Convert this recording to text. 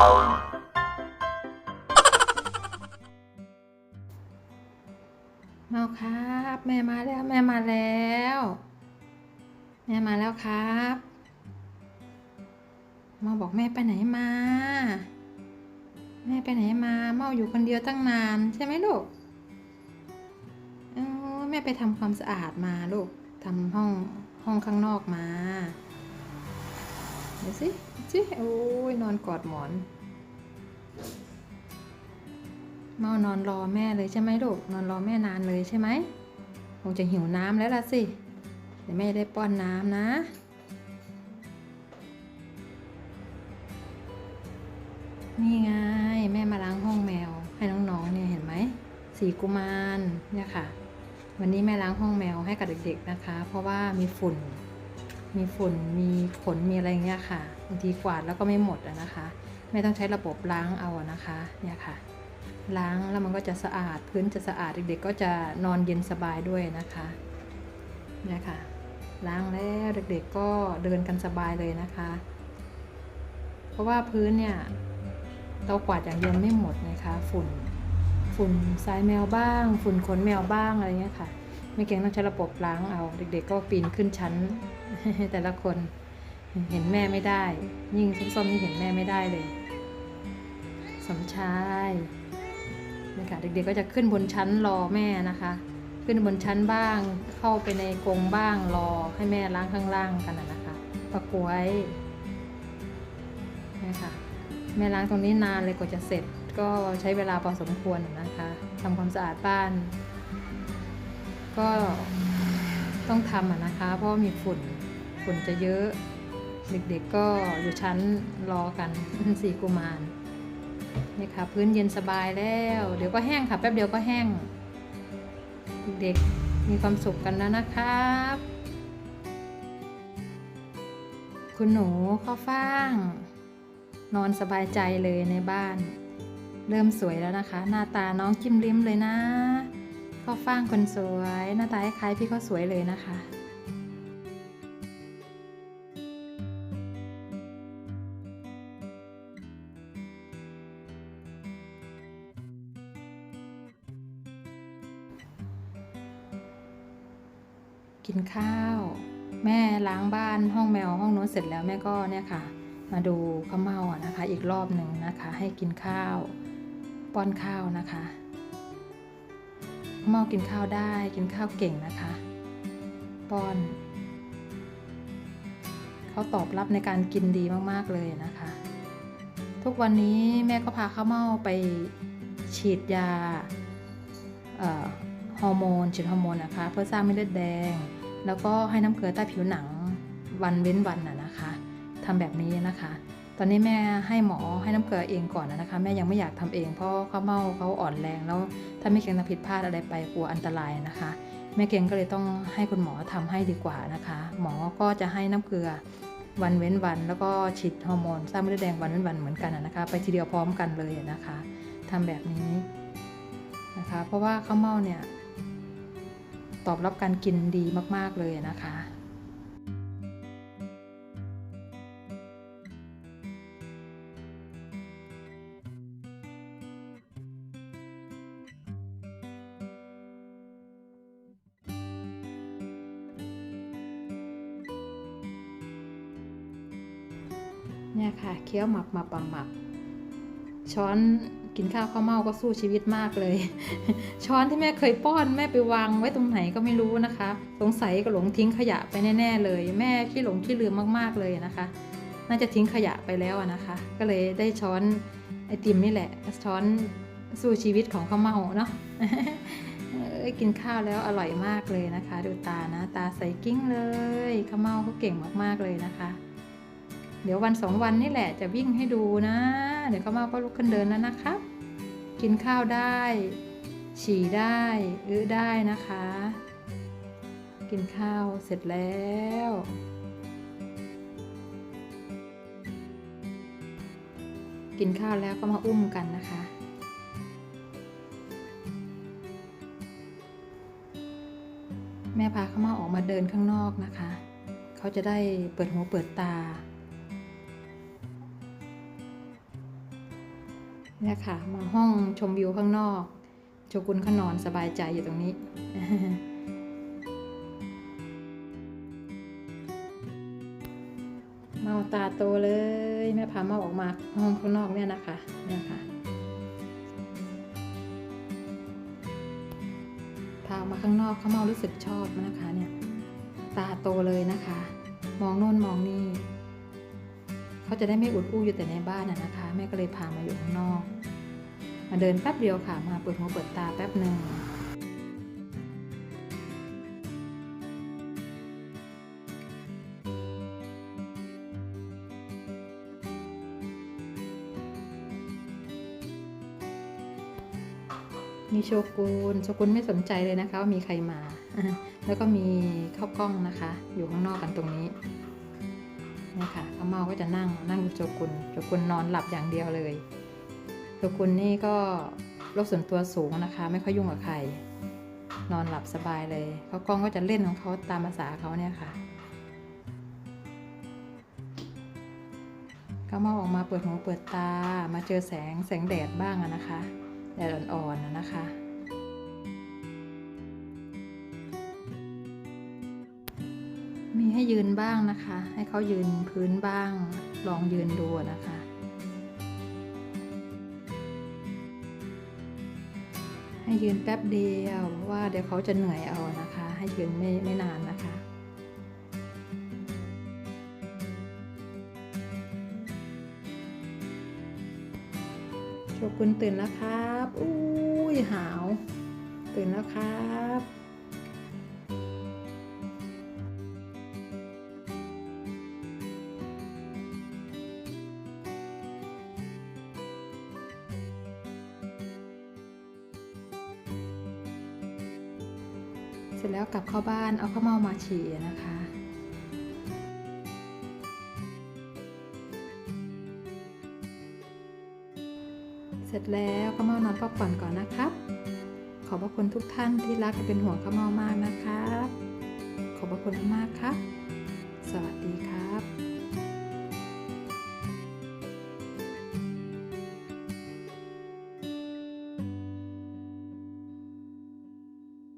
เมาครับ แม่มาแล้วแม่มาแล้ว แม่มาแล้วครับ มาบอกแม่ไปไหนมา แม่ไปไหนมาเมาอยู่คนเดียวตั้งนานใช่ไหมลูกเออแม่ไปทำความสะอาดมาลูกทำห้องห้องข้างนอกมา ดี๋ยวสิสิโอ้ยนอนกอดหมอน เมานอนรอแม่เลยใช่ไหมลูก นอนรอแม่นานเลยใช่ไหมคงจะหิวน้ำแล้วล่ะสิ เดี๋ยวแม่ได้ป้อนน้ำนะนี่ไงแม่มาล้างห้องแมว ให้น้องๆเนี่ยเห็นไหมสีกุมารเนี่ยค่ะ วันนี้แม่ล้างห้องแมวให้กับเด็กๆนะคะ เพราะว่ามีฝุ่น มีฝุ่นมีขนมีอะไรเงี้ยค่ะบางทีกวาดแล้วก็ไม่หมดอะนะคะแม่ต้องใช้ระบบล้างเอานะคะเนี่ยค่ะ ล้างแล้วมันก็จะสะอาดพื้นจะสะอาดเด็กๆก็จะนอนเย็นสบายด้วยนะคะเนี่ยค่ะ ล้างแล้วเด็กๆก็เดินกันสบายเลยนะคะ เพราะว่าพื้นเนี่ยเรากวาดอย่างเดียวไม่หมดนะคะ ฝุ่นฝุ่นทรายแมวบ้าง ฝุ่นขนแมวบ้างอะไรเงี้ยค่ะ ไม่เก่งต้องใช้ระบบล้างเอา เด็ก ๆ ก็ปีนขึ้นชั้น แต่ละคนเห็นแม่ไม่ได้ ยิ่งส้มๆนี่เห็นแม่ไม่ได้เลย สมชายนี่ค่ะเด็กๆก็จะขึ้นบนชั้นรอแม่นะคะ ขึ้นบนชั้นบ้าง เข้าไปในกรงบ้างรอให้แม่ล้างข้างล่างกันนะคะประกวยนี่ค่ะแม่ล้างตรงนี้นานเลยกว่าจะเสร็จ ก็ใช้เวลาพอสมควรนะคะทำความสะอาดบ้าน ก็ต้องทำอะนะคะ เพราะว่ามีฝุ่นฝุ่นจะเยอะ เด็กๆก็อยู่ชั้นรอกันสี่กุมารนี่ค่ะพื้นเย็นสบายแล้ว เดี๋ยวก็แห้งค่ะ แป๊บเดียวก็แห้ง เด็กๆมีความสุขกันแล้วนะครับ คุณหนูข้าฟ่าง นอนสบายใจเลยในบ้าน เริ่มสวยแล้วนะคะ หน้าตาน้องจิ้มลิ้มเลยนะ ข้าฟ่างคนสวย หน้าตาคล้ายๆพี่เขาสวยเลยนะคะกินข้าว แม่ล้างบ้านห้องแมวห้องโน้นเสร็จแล้วแม่ก็เนี่ยค่ะ มาดูข้าวเมาอะนะคะ อีกรอบหนึ่งนะคะ ให้กินข้าว ป้อนข้าวนะคะ ข้าวเม่ากินข้าวได้กินข้าวเก่งนะคะ ป้อน เขาตอบรับในการกินดีมากๆเลยนะคะ ทุกวันนี้แม่ก็พาข้าวเม่าไปฉีดยาฮอร์โมนฉีดฮอร์โมนนะคะ เพื่อสร้างเม็ดเลือดแดง แล้วก็ให้น้ำเกลือใต้ผิวหนังวันเว้นวันน่ะนะคะทำแบบนี้นะคะ ตอนนี้แม่ให้หมอให้น้ำเกลือเองก่อนนะคะ แม่ยังไม่อยากทำเอง เพราะข้าวเมาเขาอ่อนแรงแล้ว ถ้าไม่เก่งทำผิดพลาดอะไรไปกลัวอันตรายนะคะ แม่เก่งก็เลยต้องให้คุณหมอทำให้ดีกว่านะคะ หมอก็จะให้น้ำเกลือวันเว้นวัน แล้วก็ฉีดฮอร์โมนสร้างเม็ดเลือดแดงวันเว้นวันเหมือนกันนะคะ ไปทีเดียวพร้อมกันเลยนะคะทำแบบนี้นะคะ เพราะว่าข้าวเมาเนี่ยตอบรับการกินดีมาก ๆ เลยนะคะ เนี่ยค่ะเคี้ยวหมับหมับหมับหมับช้อนกินข้าวข้าวเมาก็สู้ชีวิตมากเลย ช้อนที่แม่เคยป้อนแม่ไปวางไว้ตรงไหนก็ไม่รู้นะคะ สงสัยก็หลงทิ้งขยะไปแน่ๆเลย แม่ขี้หลงขี้ลืมมากๆเลยนะคะ น่าจะทิ้งขยะไปแล้วนะคะ ก็เลยได้ช้อนไอติมนี่แหละ ช้อนสู้ชีวิตของข้าวเมาเนาะกินข้าวแล้วอร่อยมากเลยนะคะ ดูตานะ ตาใสกิ้งเลยข้าวเมาเขาเก่งมากๆเลยนะคะ เดี๋ยววันสองวันนี่แหละจะวิ่งให้ดูนะ เดี๋ยวเขามาก็ลุกขึ้นเดินแล้วนะครับ กินข้าวได้ ฉี่ได้อื้อได้นะคะ กินข้าวเสร็จแล้วกินข้าวแล้วก็มาอุ้มกันนะคะ แม่พาเขามาออกมาเดินข้างนอกนะคะ เขาจะได้เปิดหูเปิดตา เนี่ยค่ะ มาห้องชมวิวข้างนอก โชกุนเขานอนสบายใจอยู่ตรงนี้เมาตาโตเลยแม่พาเมาออกมาห้องข้างนอกเนี่ยนะคะเนี่ยค่ะพาออกมาข้างนอกเขาเมารู้สึกชอบนะคะเนี่ยตาโตเลยนะคะ มองโน่นมองนี่ เขาจะได้ไม่อุดอู้อยู่แต่ในบ้านนะนะคะ แม่ก็เลยพามาอยู่ข้างนอก มาเดินแป๊บเดียวค่ะ มาเปิดหูเปิดตาแป๊บหนึ่งมีโชกุนโชกุนไม่สนใจเลยนะคะว่ามีใครมา แล้วก็มีข้าวกล้องนะคะ อยู่ข้างนอกกันตรงนี้ นี่ค่ะข้าเมาก็จะนั่งนั่งโชกุนโชกุนนอนหลับอย่างเดียวเลยโชกุนนี่ก็โลกส่วนตัวสูงนะคะ ไม่ค่อยยุ่งกับใคร นอนหลับสบายเลยเขากล้องก็จะเล่นของเขาตามภาษาเขาเนี่ยค่ะข้าเมาออกมาเปิดหูเปิดตามาเจอแสงแสงแดดบ้างนะคะ แดดอ่อนๆนนะคะ ให้ยืนบ้างนะคะ ให้เขายืนพื้นบ้าง ลองยืนดูนะคะให้ยืนแป๊บเดียวว่าเดี๋ยวเขาจะเหนื่อยเอานะคะ ให้ยืนไม่ไม่นานนะคะ โชกุนตื่นแล้วครับ อุ้ยหาว ตื่นแล้วครับ เสร็จแล้วกลับเข้าบ้านเอาข้าวเมามาฉี่นะคะเสร็จแล้วข้าวเมานอนพักผ่อนก่อนนะครับ ขอบพระคุณทุกท่านที่รักเป็นห่วงข้าวเมามากนะครับ ขอบพระคุณมากครับ สวัสดีครับ